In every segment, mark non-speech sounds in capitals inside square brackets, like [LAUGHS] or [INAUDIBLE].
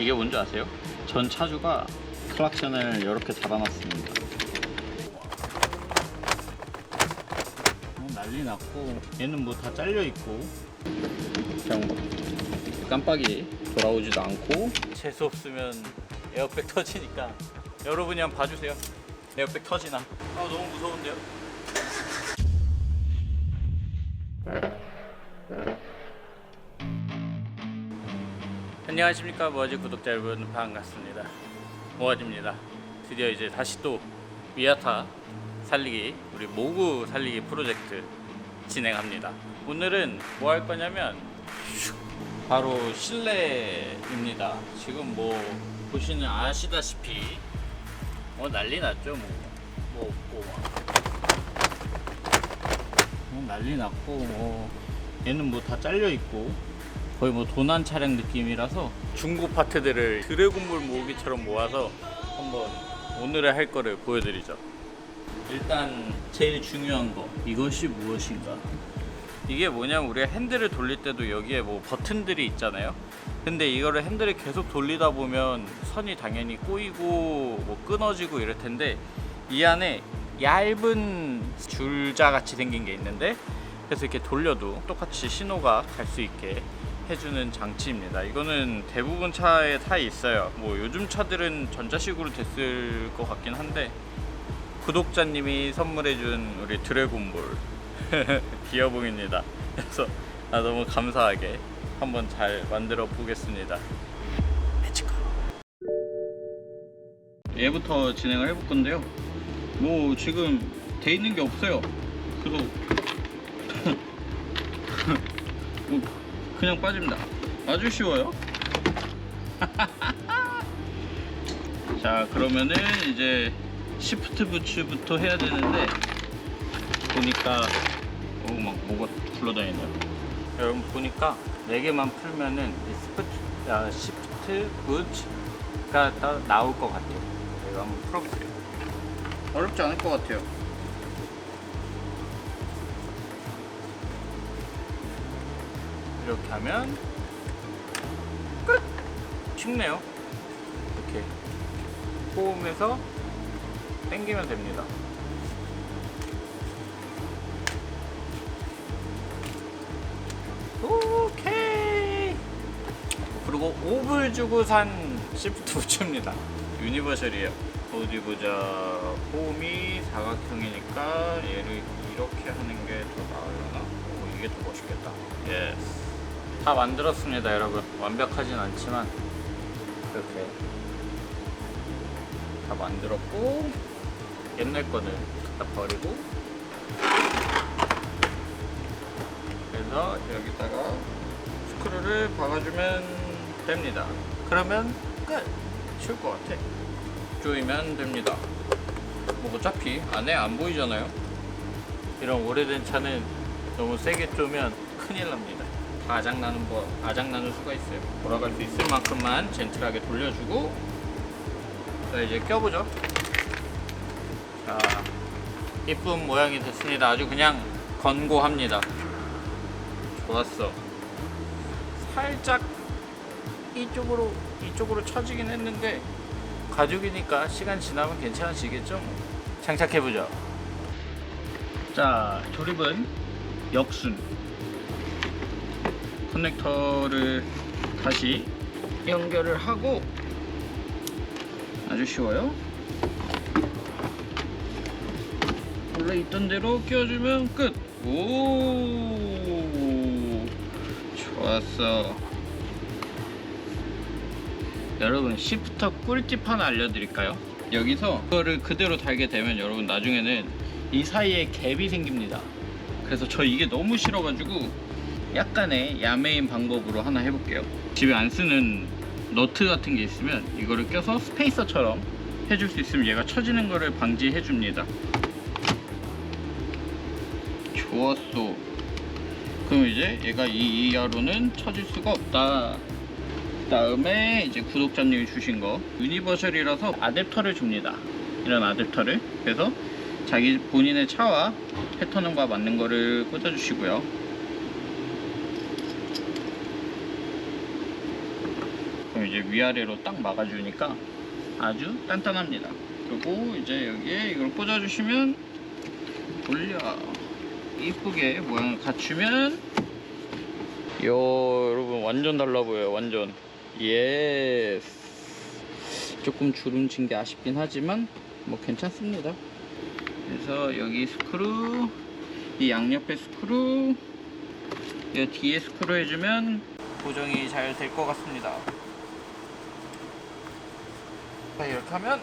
이게 뭔지 아세요? 전 차주가 클락션을 이렇게 달아놨습니다. 어, 난리 났고 얘는 뭐 다 잘려 있고 그냥 뭐 깜빡이 돌아오지도 않고 재수 없으면 에어백 터지니까 여러분이 한번 봐주세요. 에어백 터지나? 아 너무 무서운데요? 안녕하십니까 모아지 구독자 여러분 반갑습니다. 모아지입니다. 드디어 이제 다시 또 미아타 살리기 우리 모구 살리기 프로젝트 진행합니다. 오늘은 뭐 할 거냐면 슉, 바로 실내입니다. 지금 뭐 보시는 아시다시피 뭐 난리 났죠 뭐, 뭐 없고. 막. 뭐 난리 났고 뭐 얘는 뭐 다 잘려 있고 거의 뭐 도난 차량 느낌이라서 중고 파트들을 드래곤볼 모으기처럼 모아서 한번 오늘의 할 거를 보여드리죠. 일단 제일 중요한 거 이것이 무엇인가? 이게 뭐냐면 우리가 핸들을 돌릴 때도 여기에 뭐 버튼들이 있잖아요. 근데 이거를 핸들을 계속 돌리다 보면 선이 당연히 꼬이고 뭐 끊어지고 이럴 텐데 이 안에 얇은 줄자 같이 생긴 게 있는데 그래서 이렇게 돌려도 똑같이 신호가 갈 수 있게 해주는 장치입니다. 이거는 대부분 차에 다 있어요. 뭐 요즘 차들은 전자식으로 됐을 것 같긴 한데 구독자님이 선물해준 우리 드래곤볼 [LAUGHS] 기어봉입니다. 그래서 아, 너무 감사하게 한번 잘 만들어 보겠습니다. 얘부터 진행을 해볼 건데요. 뭐 지금 돼 있는 게 없어요. 그래서 뭐 그냥 빠집니다. 아주 쉬워요. [LAUGHS] 자, 그러면은 이제 시프트 부츠부터 해야 되는데 보니까 오, 막 뭐가 굴러다니네요. 여러분 보니까 네 개만 풀면은 이 스프트, 아, 시프트 부츠가 다 나올 것 같아요. 제가 한번 풀어볼게요. 어렵지 않을 것 같아요. 이렇게 하면 끝! 쉽네요. 이렇게 호흡해서 당기면 됩니다. 오케이! 그리고 5불 주고 산 시프트 부츠입니다. 유니버셜이에요. 어디 보자. 홈이 사각형이니까 얘를 이렇게 하는 게 더 나으려나? 오, 이게 더 멋있겠다. 예스. 다 만들었습니다, 여러분. 완벽하진 않지만 이렇게 다 만들었고 옛날 거는 다 버리고 그래서 여기다가 스크루를 박아주면 됩니다. 그러면 끝! 쉬울 것 같아. 조이면 됩니다. 뭐 어차피 안에 안 보이잖아요. 이런 오래된 차는 너무 세게 쪼면 큰일 납니다. 아작나는 거, 아작나는 수가 있어요. 돌아갈 수 있을 만큼만 젠틀하게 돌려주고, 자, 이제 껴보죠. 자, 이쁜 모양이 됐습니다. 아주 그냥 건고합니다. 좋았어. 살짝 이쪽으로, 이쪽으로 처지긴 했는데, 가죽이니까 시간 지나면 괜찮아지겠죠? 뭐. 장착해보죠. 자, 조립은 역순. 커넥터를 다시 연결을 하고 아주 쉬워요. 원래 있던 대로 끼워주면 끝. 오, 좋았어. 여러분 시프터 꿀팁 하나 알려드릴까요? 여기서 이거를 그대로 달게 되면 여러분 나중에는 이 사이에 갭이 생깁니다. 그래서 저 이게 너무 싫어가지고 약간의 야매인 방법으로 하나 해볼게요. 집에 안 쓰는 너트 같은 게 있으면 이거를 껴서 스페이서처럼 해줄 수 있으면 얘가 처지는 거를 방지해 줍니다. 좋았어. 그럼 이제 얘가 이 이하로는 처질 수가 없다. 다음에 이제 구독자님이 주신 거 유니버셜이라서 아댑터를 줍니다. 이런 아댑터를 그래서 자기 본인의 차와 패턴과 맞는 거를 꽂아주시고요. 그럼 이제 위아래로 딱 막아주니까 아주 단단합니다. 그리고 이제 여기에 이걸 꽂아주시면 돌려. 이쁘게 모양을 갖추면 요 여러분 완전 달라 보여요 완전. 예스. 조금 주름진 게 아쉽긴 하지만 뭐 괜찮습니다. 그래서 여기 스크루 이 양옆에 스크루 이 뒤에 스크루 해주면 고정이 잘 될 것 같습니다 자, 이렇게 하면.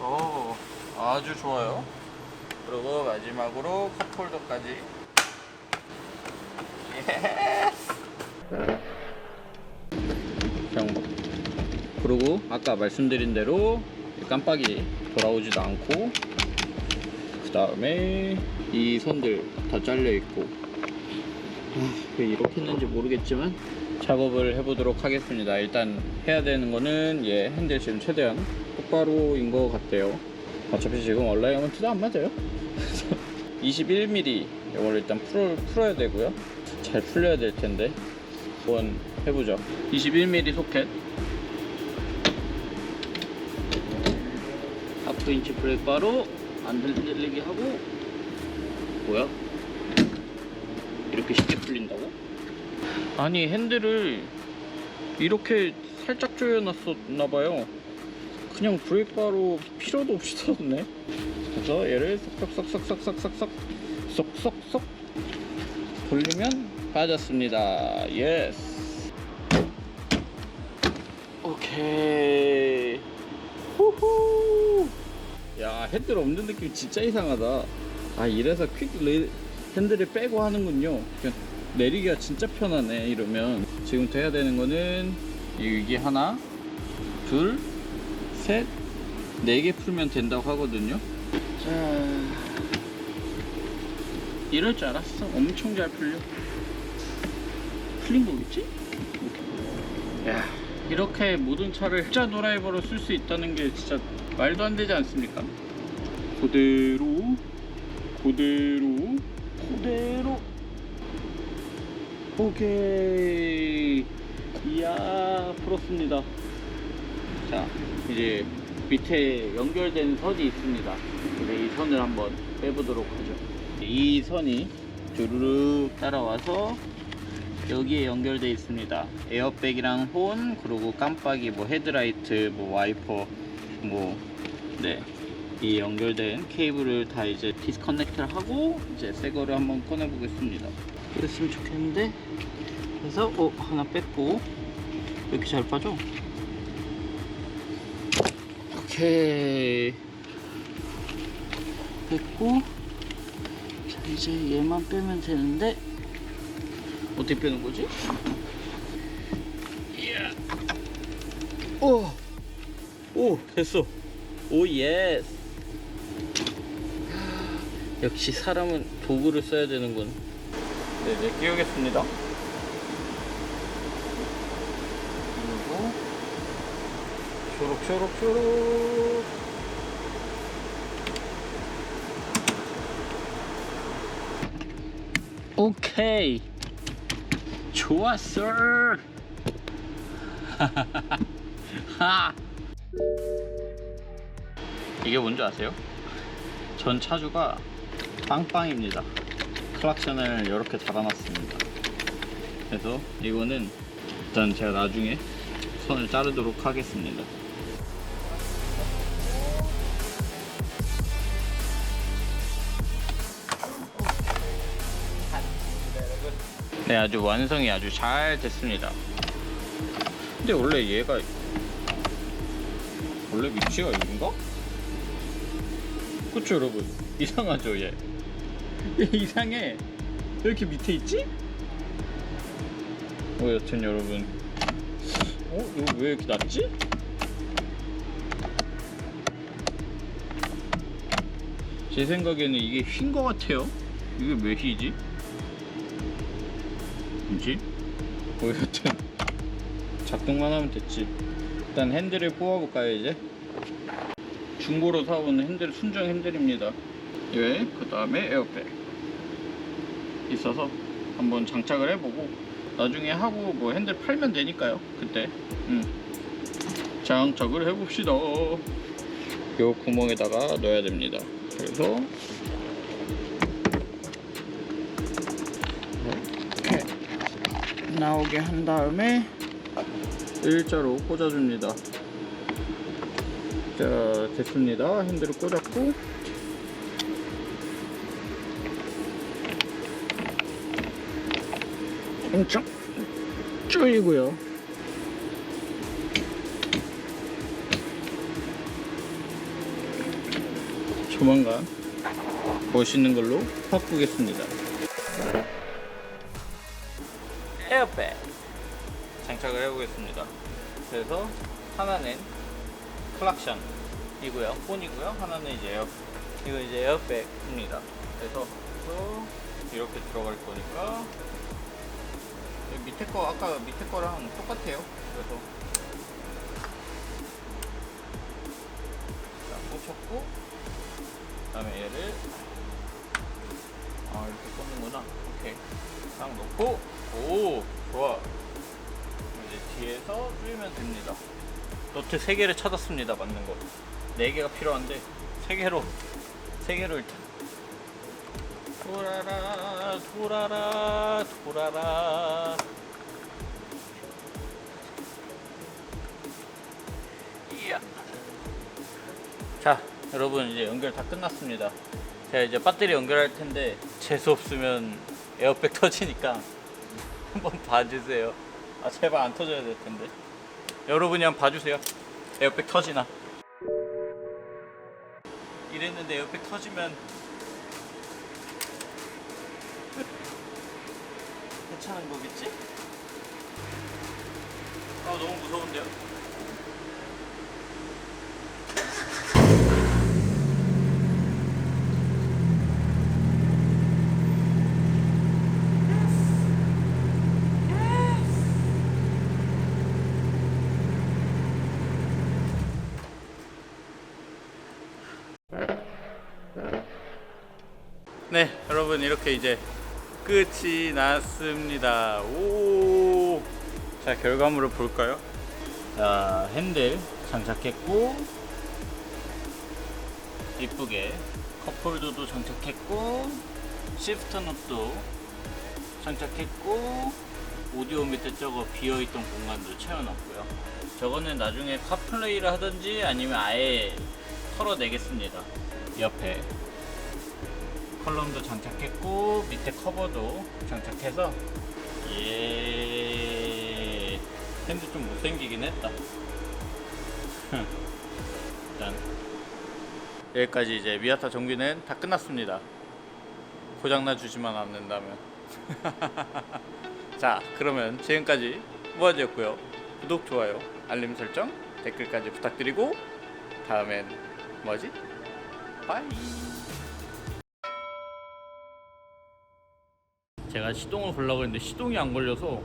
오 아주 좋아요. 그리고 마지막으로 컵홀더까지. 그냥 뭐 그리고 아까 말씀드린 대로 깜빡이 돌아오지도 않고 그 다음에 이 선들 다 잘려 있고. 아, 왜 이렇게 했는지 모르겠지만 작업을 해보도록 하겠습니다. 일단 해야 되는 거는 얘 핸들 지금 최대한 똑바로인 것 같아요. 어차피 지금 얼라이먼트도 안 맞아요? [LAUGHS] 21mm 이걸 일단 풀어, 풀어야 되고요. 잘 풀려야 될 텐데 한번 해보죠. 21mm 소켓. 하프 인치 브레이크바로 안 흔들리게 하고 뭐야? 이렇게 쉽게 풀린다고? 아니 핸들을 이렇게 살짝 조여놨었나봐요. 그냥 브레이크바로 필요도 없이 터졌네. 그래서 얘를 쏙쏙쏙쏙쏙쏙쏙 쏙쏙쏙 돌리면 빠졌습니다. 예스. 오케이. 후후. 야 핸들 없는 느낌 진짜 이상하다. 아 이래서 퀵 레, 핸들을 빼고 하는군요 내리기가 진짜 편하네 이러면 지금부터 해야 되는 거는 이게 하나 둘 셋, 네 개 풀면 된다고 하거든요. 자, 이럴 줄 알았어. 엄청 잘 풀려. 풀린 거겠지? 야, 이렇게 모든 차를 진짜 드라이버로 쓸 수 있다는 게 진짜 말도 안 되지 않습니까? 그대로, 그대로, 그대로. 오케이. 이야, 풀었습니다. 자, 이제 밑에 연결된 선이 있습니다. 이제 이 선을 한번 빼보도록 하죠. 이 선이 주르륵 따라와서 여기에 연결되어 있습니다. 에어백이랑 혼, 그리고 깜빡이, 뭐 헤드라이트, 뭐 와이퍼, 뭐, 네. 이 연결된 케이블을 다 이제 디스커넥트를 하고 이제 새 거를 한번 꺼내 보겠습니다. 그랬으면 좋겠는데 그래서 어 하나 뺐고 왜 이렇게 잘 빠져? 오케이 됐고 자 이제 얘만 빼면 되는데 어떻게 빼는 거지? 오! 오 됐어 오 예스 역시 사람은 도구를 써야 되는군. 네 이제 끼우겠습니다. 그리고 쇼록쇼록쇼록. 오케이. 좋았어 하. 이게 뭔지 아세요? 전 차주가 빵빵입니다. 클락션을 이렇게 달아놨습니다. 그래서 이거는 일단 제가 나중에 선을 자르도록 하겠습니다. 네 아주 완성이 아주 잘 됐습니다. 근데 원래 얘가 원래 위치가 여긴가? 그쵸 여러분 이상하죠 얘, [LAUGHS] 얘 이상해 왜 이렇게 밑에 있지? 어 여튼 여러분 어? 이거 왜 이렇게 낮지? 제 생각에는 이게 휜것 같아요 이게 왜 휘지? 뭐지? 어 여튼 작동만 하면 됐지 일단 핸들을 뽑아볼까요 이제? 중고로 사온 핸들 순정 핸들입니다 예, 그 다음에 에어백 있어서 한번 장착을 해보고 나중에 하고 뭐 핸들 팔면 되니까요. 그때. 음. 장착을 해봅시다. 요 구멍에다가 넣어야 됩니다. 그래서 이렇게 나오게 한 다음에 일자로 꽂아줍니다. 자, 됐습니다. 핸들을 꽂았고 엄청 줄이고요. 조만간 멋있는 걸로 바꾸겠습니다. 에어백 장착을 해보겠습니다. 그래서 하나는 클락션이고요, 폰이고요. 하나는 이제 에어 이거 이제 에어백입니다. 그래서 또 이렇게 들어갈 거니까 밑에 거 아까 밑에 거랑 똑같아요. 그래서 자, 꽂혔고 그다음에 얘를 아 이렇게 꽂는구나. 오케이. 딱 놓고 오 좋아. 이제 뒤에서 조이면 됩니다. 노트 3개를 찾았습니다. 맞는 거. 4개가 필요한데 3개로 3개로 일단 돌아라 돌아라 돌아라 이야. 자 여러분 이제 연결 다 끝났습니다 제가 이제 배터리 연결할 텐데 재수 없으면 에어백 [LAUGHS] 터지니까 한번 봐주세요 아 제발 안 터져야 될 텐데 여러분이 한번 봐주세요 에어백 터지나 이랬는데 에어백 터지면 괜찮은 거겠지? 아 너무 무서운데요? 네, 여러분 이렇게 이제 끝이 났습니다. 오, 자 결과물을 볼까요? 자 핸들 장착했고 이쁘게 컵홀더도 장착했고 시프트 넛도 장착했고 오디오 밑에 저거 비어있던 공간도 채워놨고요. 저거는 나중에 카플레이를 하든지 아니면 아예 털어내겠습니다. 옆에 컬럼도 장착했고 밑에 커버도 장착해서 예. 핸드 좀 못생기긴 했다. 일단 여기까지 이제 미아타 정비는 다 끝났습니다. 고장나 주지만 않는다면. [LAUGHS] 자 그러면 지금까지 무아지였고요. 구독 좋아요 알림 설정 댓글까지 부탁드리고 다음엔 뭐지? 빠이 제가 시동을 걸려고 했는데 시동이 안 걸려서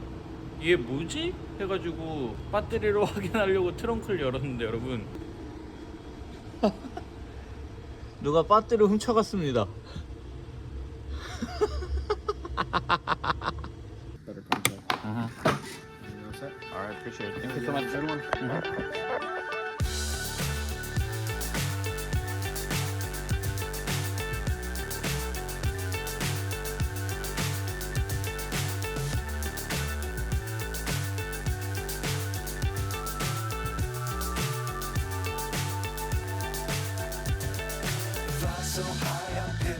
이게 뭐지? 해가지고 배터리로 확인하려고 트렁크를 열었는데 여러분 누가 배터리를 훔쳐갔습니다 Better contact. uh-huh. You're all set? Alright, appreciate it. Thank you so much. Good one.